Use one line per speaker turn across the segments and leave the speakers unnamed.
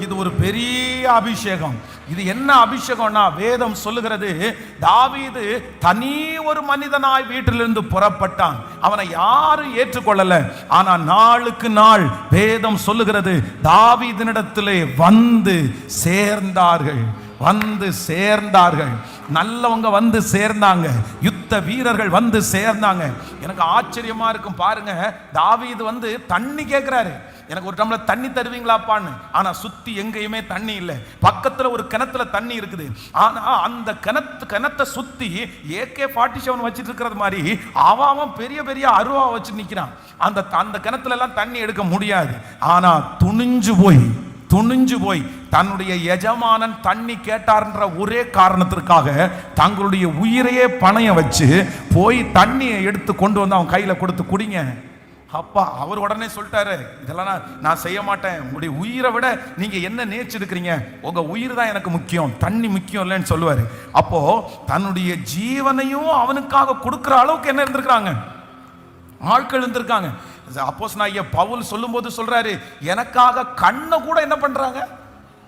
இது ஒரு பெரிய அபிஷேகம். இது என்ன அபிஷேகம்னா வேதம் சொல்லுகிறது தாவீது தனி ஒரு மனிதனாய் வீட்டிலிருந்து புறப்பட்டான். அவனை யாரும் ஏற்றுக்கொள்ளல. ஆனா நாளுக்கு நாள் வேதம் சொல்லுகிறது தாவீதனிடத்திலே வந்து சேர்ந்தார்கள். வந்து சேர்ந்தார்கள். நல்லவங்க வந்து சேர்ந்தாங்க. யுத்த வீரர்கள் வந்து சேர்ந்தாங்க. எனக்கு ஆச்சரியமா இருக்கும் பாருங்க தாவீது வந்து தண்ணி கேட்கிறாரு எனக்கு ஒரு டம்ளர் தண்ணி தருவீங்களாப்பான்னு. ஆனா சுத்தி எங்கேயுமே தண்ணி இல்லை. பக்கத்துல ஒரு கிணத்துல தண்ணி இருக்குது. ஆனா அந்த கிணத்து கிணத்தை சுத்தி ஏகே ஃபார்ட்டி செவன் வச்சுட்டு இருக்கிறது மாதிரி அவன் பெரிய பெரிய அருவா வச்சு நிக்கிறான். அந்த அந்த கிணத்துல எல்லாம் தண்ணி எடுக்க முடியாது. ஆனா துணிஞ்சு போய் துணிஞ்சு போய் தன்னுடைய எஜமானன் தண்ணி கேட்டார்ன்ற ஒரே காரணத்திற்காக தங்களுடைய உயிரையே பணைய வச்சு போய் தண்ணியை எடுத்து கொண்டு வந்து அவன் கையில கொடுத்து குடிங்க. அப்பா அவர் உடனே சொல்லிட்டாரு இதெல்லாம் நான் நான் செய்ய மாட்டேன். உங்களுடைய உயிரை விட நீங்க என்ன நேர்ச்சிருக்கிறீங்க உங்க உயிர் தான் எனக்கு முக்கியம். தண்ணி முக்கியம் இல்லைன்னு சொல்லுவாரு. அப்போ தன்னுடைய ஜீவனையும் அவனுக்காக கொடுக்குற அளவுக்கு என்ன இருந்திருக்கிறாங்க? ஆட்கள் இருந்திருக்காங்க. அப்போஸ் நான் பவுல் சொல்லும்போது சொல்றாரு எனக்காக கண்ணை கூட என்ன பண்றாங்க?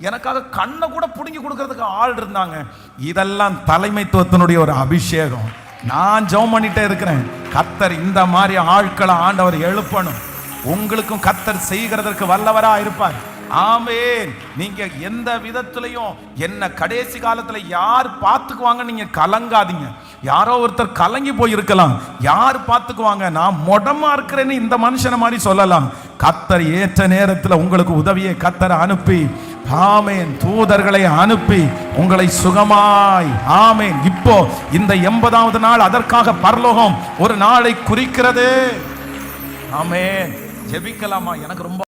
எனக்காக கண்ணை கூட பிடுங்கி கொடுக்கறதுக்கு ஆள் இருந்தாங்க. இதெல்லாம் தலைமைத்துவத்தினுடைய ஒரு அபிஷேகம். நான் ஜெபம் பண்ணிட்டே இருக்கிறேன். கத்தர் இந்த மாதிரி ஆட்களை ஆண்டவர் எழுப்பணும். உங்களுக்கும் கத்தர் செய்கிறதற்கு வல்லவரா இருப்பார். ஆமென். நீங்க எந்த விதத்திலையும் என்ன கடைசி காலத்துல யார் பார்த்துக்குவாங்க நீங்க கலங்காதீங்க. யாரோ ஒருத்தர் கலங்கி போயிருக்கலாம். யார் பார்த்துக்குவாங்க? நான் மொடமா இருக்கிறேன்னு இந்த மனுஷனை மாதிரி சொல்லலாம். கத்தர் ஏற்ற நேரத்தில் உங்களுக்கு உதவியை கத்தரை அனுப்பி ஆமேன். தூதர்களை அனுப்பி உங்களை சுகமாய். ஆமேன். இப்போ இந்த எண்பதாவது நாள் அதற்காக பரலோகம் ஒரு நாளை குறிக்கிறது. ஆமேன். ஜெபிக்கலாமா? எனக்கு ரொம்ப